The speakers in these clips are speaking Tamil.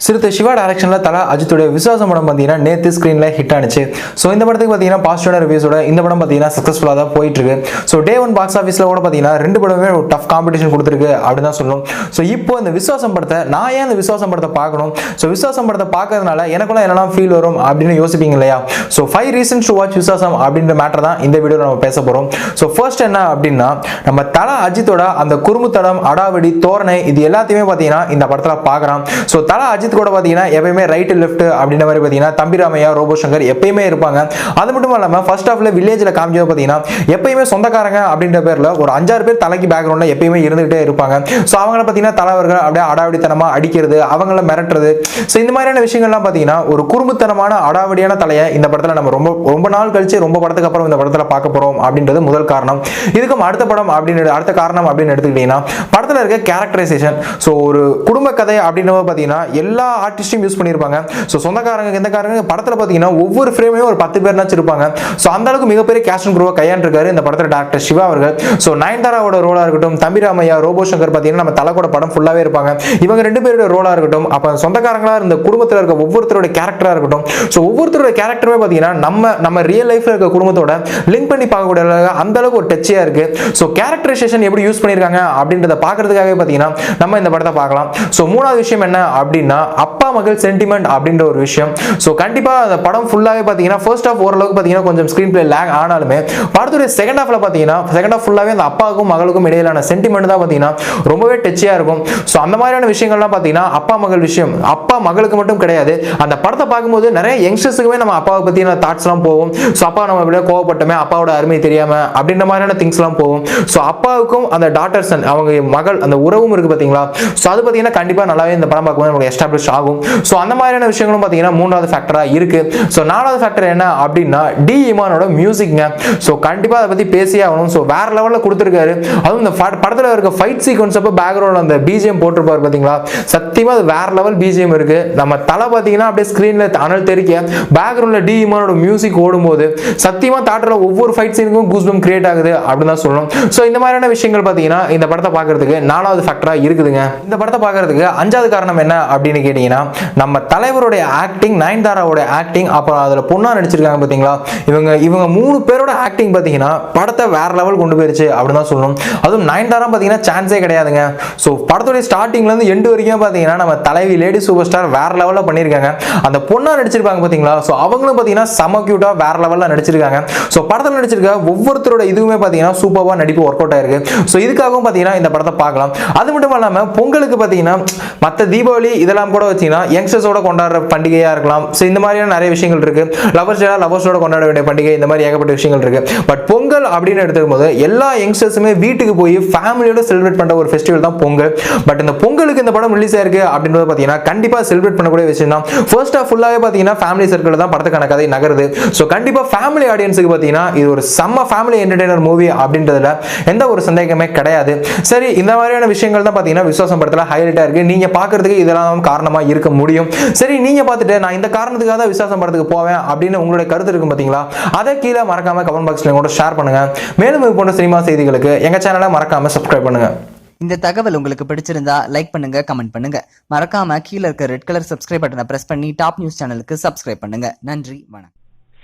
சிறுத்தை சிவா டேரக்ஷனில் தலா அஜித்துடைய விசுவாசம் படம் பார்த்தீங்கன்னா நேற்று ஸ்க்ரீனில் ஹிட் ஆனிச்சு. ஸோ இந்த படத்துக்கு பார்த்தீங்கன்னா பாசிட்டிவான ரிவ்யூஸோட இந்த படம் பார்த்தீங்கன்னா சக்ஸஸ்ஃபுல்லாக தான் போயிட்டு இருக்கு ஸோ டே ஒன் பாக்ஸ் ஆஃபீஸில் கூட பார்த்தீங்கன்னா ரெண்டு படமே ஒரு டஃப் காம்படிஷன் கொடுத்துருக்கு அப்படின்னு தான் சொல்லணும். ஸோ இப்போ இந்த விசுவாசம் படத்தை நான் ஏன் இந்த விசுவாசம் படத்தை பார்க்கணும்? ஸோ விசுவாசம் படத்தை பார்க்கறதுனால எனக்குலாம் என்னெல்லாம் ஃபீல் வரும் அப்படின்னு யோசிப்பீங்க இல்லையா? So five reasons to watch Viswasam அப்படின்ற மேட்டர் தான் இந்த வீடியோவில் நம்ம பேச போகிறோம் ஸோ ஃபர்ஸ்ட் என்ன அப்படின்னா நம்ம தலா அஜித்தோட அந்த குறும்புத்தடம் அடாவடி தோரணை இது எல்லாத்தையுமே பார்த்தீங்கன்னா இந்த படத்தில் பார்க்குறான் ஸோ தலா அஜித் கூட பார்த்தீங்கன்னா எப்பயுமே ரைட்டு லெஃப்ட் அப்படின்ற மாதிரி பார்த்தீங்கன்னா தம்பிராமையா ரோபோசங்கர் எப்பயுமே இருப்பாங்க. அது மட்டும் இல்லாமல் ஃபர்ஸ்ட் ஆஃப்ல வில்லேஜில் காமிச்சது பார்த்தீங்கன்னா எப்பயுமே சொந்தக்காரங்க அப்படின்ற பேரில் ஒரு அஞ்சாறு பேர் தலைக்கு பேக்ரவுண்டில் எப்பயுமே இருந்துகிட்டே இருப்பாங்க. ஸோ அவங்கள பார்த்தீங்கன்னா தலைவர்கள் அப்படியே அடாவடித்தனமாக அடிக்கிறது அவங்கள மிரட்டுறது. ஸோ இந்த மாதிரியான விஷயங்கள்லாம் பார்த்தீங்கன்னா ஒரு குறும்புத்தனமான அடாவடியான தலையை இந்த படத்தில் நம்ம ரொம்ப ரொம்ப நாள் கழிச்சு ரொம்ப படத்துக்கு அப்புறம் இந்த படத்தில் பார்க்க போகிறோம் அப்படின்றது முதல் காரணம். இதுக்கும் அடுத்த படம் அப்படின்னு அடுத்த காரணம் அப்படின்னு எடுத்துக்கிட்டீங்கன்னா படத்தில் இருக்க கேரக்டரைசேஷன் ஸோ ஒரு குடும்ப கதை அப்படின்னு பார்த்தீங்கன்னா எல்லா எல்லா ஆர்டிஸ்டையும் யூஸ் பண்ணியிருப்பாங்க. ஸோ சொந்தக்காரங்க எந்தக்காரங்க படத்தில் பார்த்தீங்கன்னா ஒவ்வொரு ஃப்ரேமையும் ஒரு பத்து பேர் இருப்பாங்க ஸோ அந்த அளவுக்கு மிகப்பெரிய கேஷ் அண்ட் குரோவை கையாண்டிருக்காரு இந்த படத்தில் டாக்டர் சிவா அவர்கள். ஸோ நயன்தாராவோட ரோலாக இருக்கட்டும் தம்பிராமையா ரோபோ சங்கர் பார்த்தீங்கன்னா நம்ம தலைக்கூட படம் ஃபுல்லாகவே இருப்பாங்க. இவங்க ரெண்டு பேரோட ரோலாக இருக்கட்டும் அப்போ சொந்தக்காரங்களாக இருந்த குடும்பத்தில் இருக்க ஒவ்வொருத்தரோட கேரக்டராக இருக்கட்டும். ஸோ ஒவ்வொருத்தரோட கேரக்டருமே பார்த்தீங்கன்னா நம்ம நம்ம ரியல் லைஃப்பில் இருக்க குடும்பத்தோட லிங்க் பண்ணி பார்க்கக்கூடிய அந்த அளவுக்கு ஒரு டச்சியாக இருக்குது ஸோ கேரக்டரைசேஷன் எப்படி யூஸ் பண்ணியிருக்காங்க அப்படின்றத பார்க்கறதுக்காகவே பார்த்தீங்கன்னா நம்ம இந்த படத்தை பார்க்கலாம். ஸோ மூணாவது விஷயம் என்ன அப்படின்னா அப்பா மகள் சென்டிமெண்ட் அப்படின்ற ஒரு விஷயம். ஸோ கண்டிப்பாக அந்த படம் ஃபுல்லாகவே பார்த்தீங்கன்னா ஃபர்ஸ்ட் ஆஃப் ஓரளவுக்கு பார்த்தீங்கன்னா கொஞ்சம் ஸ்க்ரீன் பிளே லேக் ஆனாலுமே படத்துடைய செகண்ட் ஹாஃப்ல பார்த்தீங்கன்னா செகண்ட் ஆஃப் ஃபுல்லாகவே அந்த அப்பாவுக்கும் மகளுக்கும் இடையிலான சென்டிமெண்ட் தான் பார்த்தீங்கன்னா ரொம்பவே டச்சியாக இருக்கும். ஸோ அந்த மாதிரியான விஷயங்கள்லாம் பார்த்தீங்கன்னா அப்பா மகள் விஷயம் அப்பா மகளுக்கு மட்டும் கிடையாது. அந்த படத்தை பார்க்கும்போது நிறைய யங்ஸ்டர்ஸுக்குமே நம்ம அப்பாவை பற்றின தாட்ஸ்லாம் போகும். ஸோ அப்பா நம்ம எப்படியோ கோவப்பட்டோமே அப்பாவோட அருமை தெரியாமல் அப்படின்ற மாதிரியான திங்ஸ்லாம் போகும். ஸோ அப்பாவுக்கும் அந்த டாட்டர்ஸ் அவங்க மகள் அந்த உறவும் இருக்குது பார்த்தீங்களா ஸோ அது பார்த்தீங்கன்னா கண்டிப்பாக நல்லாவே இந்த படம் பார்க்கும்போது நமக்கு எஸ்டாப்ளிஷ் ஆகும். ஸோ அந்த மாதிரியான விஷயங்களும் பார்த்தீங்கன்னா மூணாவது ஃபேக்டராக இருக்கு. ஸோ நாலாவது ஃபேக்டர் என்ன அப்படின்னா டி இமானோட மியூசிக்ங்க ஸோ கண்டிப்பாக அதை பற்றி பேசியே ஆகணும். ஸோ வேற லெவலில் கொடுத்துருக்காரு. அதுவும் இந்த படத்தில் இருக்க ஃபைட் சீக்வன்ஸ் அப்போ பேக்ரவுண்ட் அந்த பிஜிஎம் போட்டிருப்பாரு பார்த்தீங்களா சத்தியமாக அது வேற லெவல் பிஜிஎம் இருக்கு. நம்ம தலை பார்த்தீங்கன்னா அப்படியே ஸ்க்ரீனில் அனல் தெரிக்க பேக்ரவுண்டில் டி இமானோட மியூசிக் ஓடும்போது சத்தியமாக தாட்டில் ஒவ்வொரு ஃபைட் சீனுக்கும் கூஸ்பம் கிரியேட் ஆகுது அப்படின்னு தான் சொல்லணும். ஸோ இந்த மாதிரியான விஷயங்கள் பார்த்தீங்கன்னா இந்த படத்தை பார்க்கறதுக்கு நாலாவது ஃபேக்டராக இருக்குதுங்க. இந்த படத்தை பார்க்கறதுக்கு அஞ்சாவது காரணம் என்ன அப்படின்னு கேட்டிங்கன்னா நம்ம தலைவருடைய ஆக்டிங் நயன்தாராவோட ஆக்டிங் அப்புறம் அதில் பொண்ணா நடிச்சிருக்காங்க பார்த்தீங்களா? இவங்க இவங்க மூணு பேரோட ஆக்டிங் பார்த்தீங்கன்னா படத்தை வேற லெவல் கொண்டு போயிருச்சு அப்படின்னு தான் சொல்லணும். அதுவும் நயன்தாரா பார்த்தீங்கன்னா சான்ஸே கிடையாதுங்க. ஸோ படத்துடைய ஸ்டார்டிங்லேருந்து எண்டு வரைக்கும் பார்த்தீங்கன்னா நம்ம தலைவி லேடி சூப்பர் ஸ்டார் வேற லெவலில் பண்ணியிருக்காங்க. அந்த பொண்ணா நடிச்சிருப்பாங்க பார்த்தீங்களா? ஸோ அவங்களும் பார்த்தீங்கன்னா செம க்யூட்டாக வேற லெவலில் நடிச்சிருக்காங்க. ஸோ படத்தில் நடிச்சிருக்க ஒவ்வொருத்தரோட இதுவுமே பார்த்தீங்கன்னா சூப்பராக நடிப்பு ஒர்க் அவுட் ஆயிருக்கு. ஸோ இதுக்காகவும் பார்த்தீங்கன்னா இந்த படத்தை பார்க்கலாம். அது மட்டும் இல்லாமல் பொங்கலுக்கு பார்த்தீங்கன்னா மற்ற தீபாவளி இதெல்லாம் கூட வச்சீங்கன்னா யங்ஸ்டர்ஸோட கொண்டாடுற பண்டிகையாக இருக்கலாம். ஸோ இந்த மாதிரியான நிறைய விஷயங்கள் இருக்குது லவர்ஸ் டே லவர்ஸோட கொண்டாட வேண்டிய பண்டிகை இந்த மாதிரி ஏகப்பட்ட விஷயங்கள் இருக்குது பட் பொங்கல் அப்படின்னு எடுத்துக்கும் போது எல்லா யங்ஸ்டர்ஸுமே வீட்டுக்கு போய் ஃபேமிலியோட செலிப்ரேட் பண்ணுற ஒரு ஃபெஸ்டிவல் தான் பொங்கல். பட் இந்த பொங்கலுக்கு இந்த படம் ரிலீஸ் ஆயிருக்கு அப்படின்றது பார்த்தீங்கன்னா கண்டிப்பாக செலிப்ரேட் பண்ணக்கூடிய விஷயம் தான். ஃபர்ஸ்ட் ஆஃப் ஃபுல்லாகவே பார்த்தீங்கன்னா ஃபேமிலி சர்க்கிள் தான் படத்துக்கான கதை நகருது. ஸோ கண்டிப்பாக ஃபேமிலி ஆடியன்ஸுக்கு பார்த்தீங்கன்னா இது ஒரு செம்ம ஃபேமிலி என்டர்டைனர் மூவி அப்படின்றதுல எந்த ஒரு சந்தேகமே கிடையாது. சரி இந்த மாதிரியான விஷயங்கள் தான் பார்த்தீங்கன்னா விசுவாசம் படத்தில் ஹைலைட்டாக இருக்குது நீங்கள் பார்க்கறதுக்கு இதெல்லாம் காரணம் காரணமாக இருக்க முடியும். சரி நீங்க பார்த்துட்டு நான் இந்த காரணத்துக்காக தான் விசுவாசம் படத்துக்கு போவேன் அப்படின்னு உங்களுடைய கருத்து இருக்கும் பார்த்தீங்களா? அதை கீழே மறக்காம கமெண்ட் பாக்ஸ்ல கூட ஷேர் பண்ணுங்க. மேலும் இது போன்ற சினிமா செய்திகளுக்கு எங்க சேனலை மறக்காம சப்ஸ்கிரைப் பண்ணுங்க. இந்த தகவல் உங்களுக்கு பிடிச்சிருந்தா லைக் பண்ணுங்க கமெண்ட் பண்ணுங்க. மறக்காம கீழே இருக்க ரெட் கலர் சப்ஸ்கிரைப் பட்டனை பிரஸ் பண்ணி டாப் நியூஸ் சேனலுக்கு சப்ஸ்கிரைப் பண்ணுங்க. நன்றி வணக்கம்.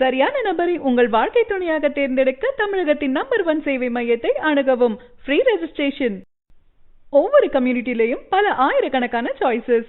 சரியான நபரை உங்கள் வாழ்க்கை துணையாக தேர்ந்தெடுக்க தமிழகத்தின் நம்பர் ஒன் சேவை மையத்தை அணுகவும். ஃப்ரீ ரெஜிஸ்ட்ரேஷன் ஒவ்வொரு கம்யூனிட்டிலையும் பல ஆயிரக்கணக்கான சாய்ஸஸ்